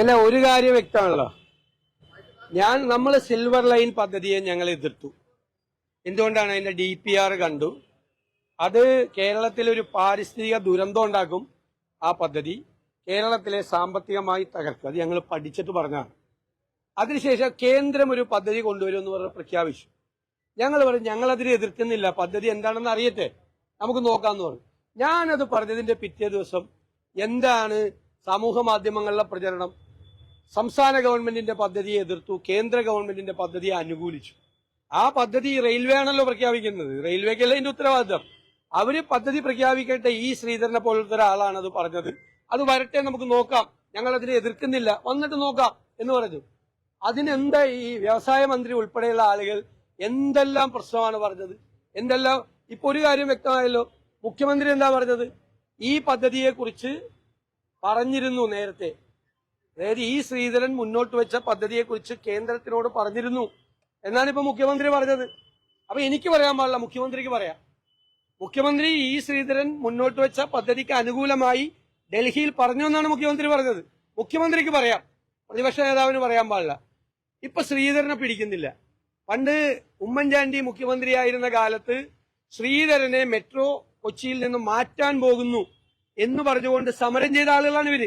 അല്ല ഒരു കാര്യം വ്യക്തമാണല്ലോ. ഞാൻ നമ്മൾ സിൽവർ ലൈൻ പദ്ധതിയെ ഞങ്ങൾ എതിർത്തു. എന്തുകൊണ്ടാണ് അതിന്റെ ഡി പി ആർ കണ്ടു? അത് കേരളത്തിൽ ഒരു പാരിസ്ഥിതിക ദുരന്തം ഉണ്ടാക്കും ആ പദ്ധതി. കേരളത്തിലെ സാമ്പത്തികമായി തകർക്കും. അത് ഞങ്ങൾ പഠിച്ചിട്ട് പറഞ്ഞാണ് അതിനുശേഷം കേന്ദ്രം ഒരു പദ്ധതി കൊണ്ടുവരുമെന്ന് പറഞ്ഞ് പ്രഖ്യാപിച്ചു. ഞങ്ങൾ പറഞ്ഞു ഞങ്ങൾ അതിനെ എതിർക്കുന്നില്ല. പദ്ധതി എന്താണെന്ന് അറിയട്ടെ. നമുക്ക് നോക്കാമെന്ന് പറഞ്ഞു. ഞാനത് പറഞ്ഞതിന്റെ പിറ്റേ ദിവസം എന്താണ് സമൂഹ മാധ്യമങ്ങളിലെ പ്രചരണം? സംസ്ഥാന ഗവൺമെന്റിന്റെ പദ്ധതിയെ എതിർത്തു കേന്ദ്ര ഗവൺമെന്റിന്റെ പദ്ധതിയെ അനുകൂലിച്ചു. ആ പദ്ധതി റെയിൽവേ ആണല്ലോ പ്രഖ്യാപിക്കുന്നത്. റെയിൽവേക്കല്ല ഇതിന്റെ ഉത്തരവാദിത്തം. അവർ പദ്ധതി പ്രഖ്യാപിക്കട്ടെ ഈ ശ്രീധരനെ പോലത്തെ ഒരാളാണ് അത് പറഞ്ഞത്. അത് വരട്ടെ നമുക്ക് നോക്കാം. ഞങ്ങൾ അതിനെ എതിർക്കുന്നില്ല. വന്നിട്ട് നോക്കാം എന്ന് പറഞ്ഞു. അതിനെന്താ ഈ വ്യവസായ മന്ത്രി ഉൾപ്പെടെയുള്ള ആളുകൾ എന്തെല്ലാം പ്രശ്നമാണ് പറഞ്ഞത്? എന്തെല്ലാം ഇപ്പൊ ഒരു കാര്യം വ്യക്തമായല്ലോ. മുഖ്യമന്ത്രി എന്താ പറഞ്ഞത്? ഈ പദ്ധതിയെ കുറിച്ച് പറഞ്ഞിരുന്നു നേരത്തെ. അതായത് ഈ ശ്രീധരൻ മുന്നോട്ട് വെച്ച പദ്ധതിയെ കുറിച്ച് കേന്ദ്രത്തിനോട് പറഞ്ഞിരുന്നു. എന്നാണ് ഇപ്പൊ മുഖ്യമന്ത്രി പറഞ്ഞത്. അപ്പൊ എനിക്ക് പറയാൻ പാടില്ല മുഖ്യമന്ത്രിക്ക് പറയാം. മുഖ്യമന്ത്രി ഈ ശ്രീധരൻ മുന്നോട്ട് വെച്ച പദ്ധതിക്ക് അനുകൂലമായി ഡൽഹിയിൽ പറഞ്ഞു എന്നാണ് മുഖ്യമന്ത്രി പറഞ്ഞത്. മുഖ്യമന്ത്രിക്ക് പറയാം പ്രതിപക്ഷ നേതാവിന് പറയാൻ പാടില്ല. ഇപ്പൊ ശ്രീധരനെ പിടിക്കുന്നില്ല. പണ്ട് ഉമ്മൻചാണ്ടി മുഖ്യമന്ത്രിയായിരുന്ന കാലത്ത് ശ്രീധരനെ മെട്രോ കൊച്ചിയിൽ നിന്ന് മാറ്റാൻ പോകുന്നു എന്ന് പറഞ്ഞുകൊണ്ട് സമരം ചെയ്ത ആളുകളാണ് ഇവർ.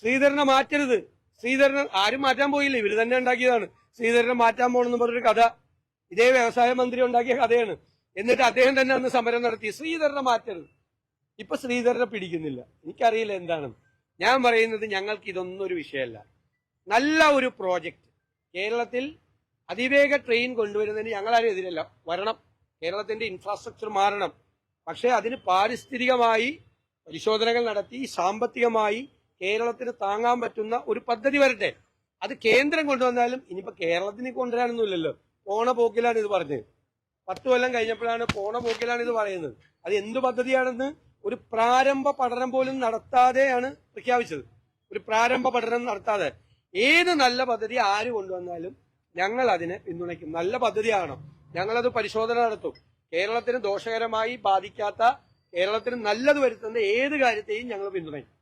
ശ്രീധരനെ മാറ്റരുത്. ശ്രീധരനെ ആരും മാറ്റാൻ പോയില്ല. ഇവർ തന്നെ ഉണ്ടാക്കിയതാണ്. ശ്രീധരനെ മാറ്റാൻ പോകണമെന്ന് പറഞ്ഞൊരു കഥ. ഇതേ വ്യവസായ മന്ത്രി ഉണ്ടാക്കിയ കഥയാണ്. എന്നിട്ട് അദ്ദേഹം തന്നെ അന്ന് സമരം നടത്തി. ശ്രീധരനെ മാറ്റരുത്. ഇപ്പൊ ശ്രീധരനെ പിടിക്കുന്നില്ല. എനിക്കറിയില്ല എന്താണ്. ഞാൻ പറയുന്നത് ഞങ്ങൾക്ക് ഇതൊന്നും ഒരു വിഷയമല്ല. നല്ല ഒരു പ്രോജക്റ്റ് കേരളത്തിൽ അതിവേഗ ട്രെയിൻ കൊണ്ടുവരുന്നതിന് ഞങ്ങളാരും എതിരല്ല. വരണം. കേരളത്തിന്റെ ഇൻഫ്രാസ്ട്രക്ചർ മാറണം. പക്ഷേ അതിന് പാരിസ്ഥിതികമായി പരിശോധനകൾ നടത്തി സാമ്പത്തികമായി കേരളത്തിന് താങ്ങാൻ പറ്റുന്ന ഒരു പദ്ധതി വരട്ടെ. അത് കേന്ദ്രം കൊണ്ടുവന്നാലും ഇനിയിപ്പോ കേരളത്തിന് കൊണ്ടുവരാനൊന്നുമില്ലല്ലോ. പോണ പോക്കിലാണ് ഇത് പറഞ്ഞത്. പത്ത് കൊല്ലം കഴിഞ്ഞപ്പോഴാണ് പോണ പോക്കിലാണ് ഇത് പറയുന്നത്. അത് എന്ത് പദ്ധതിയാണെന്ന് ഒരു പ്രാരംഭ പഠനം പോലും നടത്താതെയാണ് പ്രഖ്യാപിച്ചത്. ഒരു പ്രാരംഭ പഠനം നടത്താതെ. ഏത് നല്ല പദ്ധതി ആര് കൊണ്ടുവന്നാലും ഞങ്ങൾ അതിനെ പിന്തുണയ്ക്കും. നല്ല പദ്ധതിയാണോ ഞങ്ങളത് പരിശോധന നടത്തും. കേരളത്തിന് ദോഷകരമായി ബാധിക്കാത്ത കേരളത്തിന് നല്ലത് വരുത്തുന്ന ഏത് കാര്യത്തെയും ഞങ്ങൾ പിന്തുണയ്ക്കും.